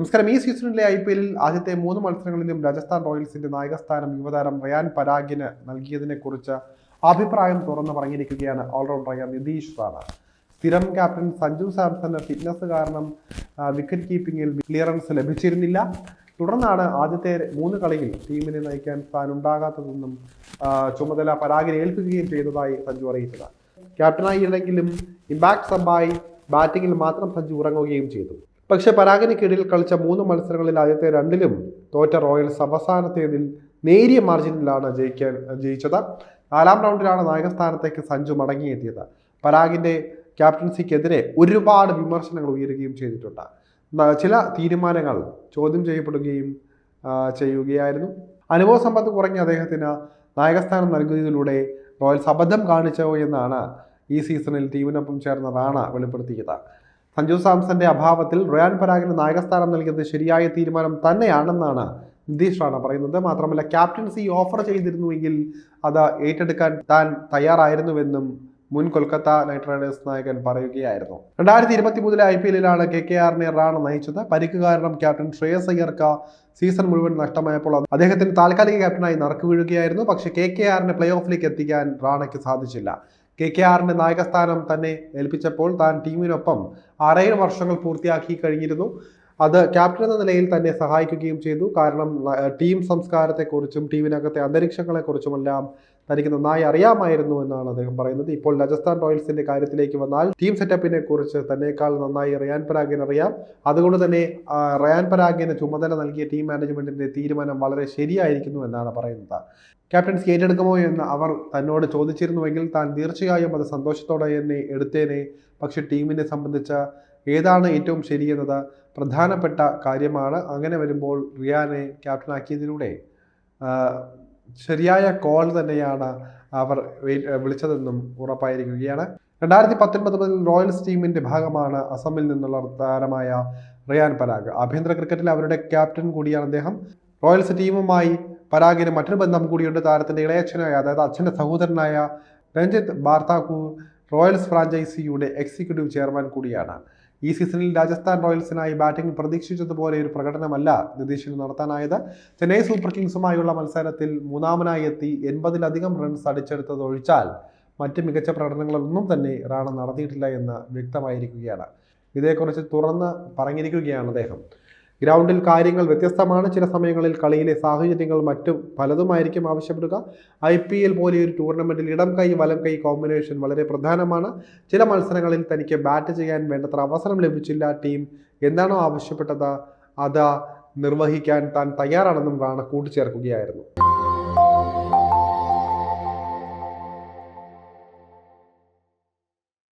നമസ്കാരം. ഈ സീസണിലെ ഐ പി എല്ലിൽ ആദ്യത്തെ മൂന്ന് മത്സരങ്ങളിലും രാജസ്ഥാൻ റോയൽസിന്റെ നായകസ്ഥാനം യുവതാരം റയാൻ പരാഗിന് നൽകിയതിനെ കുറിച്ച് അഭിപ്രായം തുറന്നു പറഞ്ഞിരിക്കുകയാണ് ഓൾറൗണ്ടറായ നിതീഷ് റാണ. സ്ഥിരം ക്യാപ്റ്റൻ സഞ്ജു സാംസന് ഫിറ്റ്നസ് കാരണം വിക്കറ്റ് കീപ്പിംഗിൽ ക്ലിയറൻസ് ലഭിച്ചിരുന്നില്ല. തുടർന്നാണ് ആദ്യത്തെ മൂന്ന് കളിയിൽ ടീമിനെ നയിക്കാൻ താൻ ഉണ്ടാകാത്തതെന്നും ചുമതല പരാഗിനെ ഏൽപ്പിക്കുകയും ചെയ്തതായി സഞ്ജു അറിയിച്ചത്. ക്യാപ്റ്റനായി ഇല്ലെങ്കിലും ഇമ്പാക്ട് സബായി ബാറ്റിംഗിൽ മാത്രം സഞ്ജു ഉറങ്ങുകയും ചെയ്തു. പക്ഷേ പരാഗിന് കീഴിൽ കളിച്ച മൂന്ന് മത്സരങ്ങളിൽ ആദ്യത്തെ രണ്ടിലും തോറ്റ റോയൽസ് അവസാനത്തേതിൽ നേരിയ മാർജിനിലാണ് ജയിക്കാൻ ജയിച്ചത്. നാലാം റൗണ്ടിലാണ് നായകസ്ഥാനത്തേക്ക് സഞ്ജു മടങ്ങിയെത്തിയത്. പരാഗിന്റെ ക്യാപ്റ്റൻസിക്കെതിരെ ഒരുപാട് വിമർശനങ്ങൾ ഉയരുകയും ചെയ്തിട്ടുണ്ട്. ചില തീരുമാനങ്ങൾ ചോദ്യം ചെയ്യപ്പെടുകയും ചെയ്യുകയായിരുന്നു. അനുഭവ സമ്പത്ത് കുറഞ്ഞ അദ്ദേഹത്തിന് നായകസ്ഥാനം നൽകുന്നതിലൂടെ റോയൽസ് അബദ്ധം കാണിച്ചോ എന്നാണ് ഈ സീസണിൽ ടീമിനൊപ്പം ചേർന്ന റാണ വെളിപ്പെടുത്തിയത്. സഞ്ജു സാംസന്റെ അഭാവത്തിൽ റയാൻ പരാഗിന് നായകസ്ഥാനം നൽകിയത് ശരിയായ തീരുമാനം തന്നെയാണെന്നാണ് നിതീഷ് റാണ പറയുന്നത്. മാത്രമല്ല ക്യാപ്റ്റൻസി ഓഫർ ചെയ്തിരുന്നുവെങ്കിൽ അത് ഏറ്റെടുക്കാൻ താൻ തയ്യാറായിരുന്നുവെന്നും മുൻ കൊൽക്കത്ത നൈറ്റ് റൈഡേഴ്സ് നായകൻ പറയുകയായിരുന്നു. രണ്ടായിരത്തി ഇരുപത്തി മൂന്നിലെ ഐ പി എല്ലിലാണ് കെ കെ ആറിനെ റാണ നയിച്ചത്. പരിക്ക് കാരണം ക്യാപ്റ്റൻ ശ്രേയസ് അയ്യർക്ക് സീസൺ മുഴുവൻ നഷ്ടമായപ്പോൾ അദ്ദേഹത്തിന് താൽക്കാലിക ക്യാപ്റ്റനായി നറുക്ക് വീഴുകയായിരുന്നു. പക്ഷേ കെ കെ ആറിനെ പ്ലേ ഓഫിലേക്ക് എത്തിക്കാൻ റാണയ്ക്ക് സാധിച്ചില്ല. കെ കെ ആറിന്റെ നായകസ്ഥാനം തന്നെ ഏൽപ്പിച്ചപ്പോൾ താൻ ടീമിനൊപ്പം ആറേഴ് വർഷങ്ങൾ പൂർത്തിയാക്കി കഴിഞ്ഞിരുന്നു. അത് ക്യാപ്റ്റൻ എന്ന നിലയിൽ തന്നെ സഹായിക്കുകയും ചെയ്തു. കാരണം ടീം സംസ്കാരത്തെക്കുറിച്ചും ടീമിനകത്തെ അന്തരീക്ഷങ്ങളെക്കുറിച്ചുമെല്ലാം തനിക്ക് നന്നായി അറിയാമായിരുന്നു എന്നാണ് അദ്ദേഹം പറയുന്നത്. ഇപ്പോൾ രാജസ്ഥാൻ റോയൽസിന്റെ കാര്യത്തിലേക്ക് വന്നാൽ ടീം സെറ്റപ്പിനെ കുറിച്ച് തന്നെക്കാൾ നന്നായി റയാൻ പരാഗിന് അറിയാം. അതുകൊണ്ട് തന്നെ റയാൻ പരാഗിന് ചുമതല നൽകിയ ടീം മാനേജ്മെന്റിന്റെ തീരുമാനം വളരെ ശരിയായിരിക്കുന്നു എന്നാണ് പറയുന്നത്. ക്യാപ്റ്റൻസ് ഏറ്റെടുക്കുമോ എന്ന് അവർ തന്നോട് ചോദിച്ചിരുന്നുവെങ്കിൽ താൻ തീർച്ചയായും അത് സന്തോഷത്തോടെ തന്നെ എടുത്തേനെ. പക്ഷെ ടീമിനെ സംബന്ധിച്ച ഏതാണ് ഏറ്റവും ശരിയെന്നത്? പ്രധാനപ്പെട്ട കാര്യമാണ്. അങ്ങനെ വരുമ്പോൾ റിയാനെ ക്യാപ്റ്റനാക്കിയതിലൂടെ ശരിയായ കോൾ തന്നെയാണ് അവർ വിളിച്ചതെന്നും ഉറപ്പായിരിക്കുകയാണ്. രണ്ടായിരത്തി പത്തൊൻപത് മുതൽ റോയൽസ് ടീമിന്റെ ഭാഗമാണ് അസമിൽ നിന്നുള്ള താരമായ റിയാൻ പരാഗ്. ആഭ്യന്തര ക്രിക്കറ്റിൽ അവരുടെ ക്യാപ്റ്റൻ കൂടിയാണ് അദ്ദേഹം. റോയൽസ് ടീമുമായി പരാഗിന് മറ്റൊരു ബന്ധം കൂടിയുണ്ട് താരത്തിന്റെ ഇളയച്ഛനായ അതായത് അച്ഛന്റെ സഹോദരനായ രഞ്ജിത്ത് ബാർത്താക്കൂർ റോയൽസ് ഫ്രാഞ്ചൈസിയുടെ എക്സിക്യൂട്ടീവ് ചെയർമാൻ കൂടിയാണ്. ഈ സീസണിൽ രാജസ്ഥാൻ റോയൽസിനായി ബാറ്റിംഗ് പ്രതീക്ഷിച്ചതുപോലെ ഒരു പ്രകടനമല്ല നിതീഷിന് നടത്താനായത്. ചെന്നൈ സൂപ്പർ കിങ്സുമായുള്ള മത്സരത്തിൽ മൂന്നാമനായി എത്തി എൺപതിലധികം റൺസ് അടിച്ചെടുത്തത് ഒഴിച്ചാൽ മറ്റ് മികച്ച പ്രകടനങ്ങളൊന്നും തന്നെ റാണ നടത്തിയിട്ടില്ല എന്ന് വ്യക്തമായിരിക്കുകയാണ്. ഇതേക്കുറിച്ച് തുറന്ന് പറഞ്ഞിരിക്കുകയാണ് അദ്ദേഹം. ഗ്രൗണ്ടിൽ കാര്യങ്ങൾ വ്യത്യസ്തമാണ്. ചില സമയങ്ങളിൽ കളിയിലെ സാഹചര്യങ്ങൾ മറ്റും പലതുമായിരിക്കും ആവശ്യപ്പെടുക. ഐ പി എൽ പോലെ ഒരു ടൂർണമെന്റിൽ ഇടം കൈ വലം കൈ കോമ്പിനേഷൻ വളരെ പ്രധാനമാണ്. ചില മത്സരങ്ങളിൽ തനിക്ക് ബാറ്റ് ചെയ്യാൻ വേണ്ടത്ര അവസരം ലഭിച്ചില്ല. ടീം എന്താണോ ആവശ്യപ്പെട്ടത് അത് നിർവഹിക്കാൻ താൻ തയ്യാറാണെന്നും റാണ കൂട്ടിച്ചേർക്കുകയായിരുന്നു.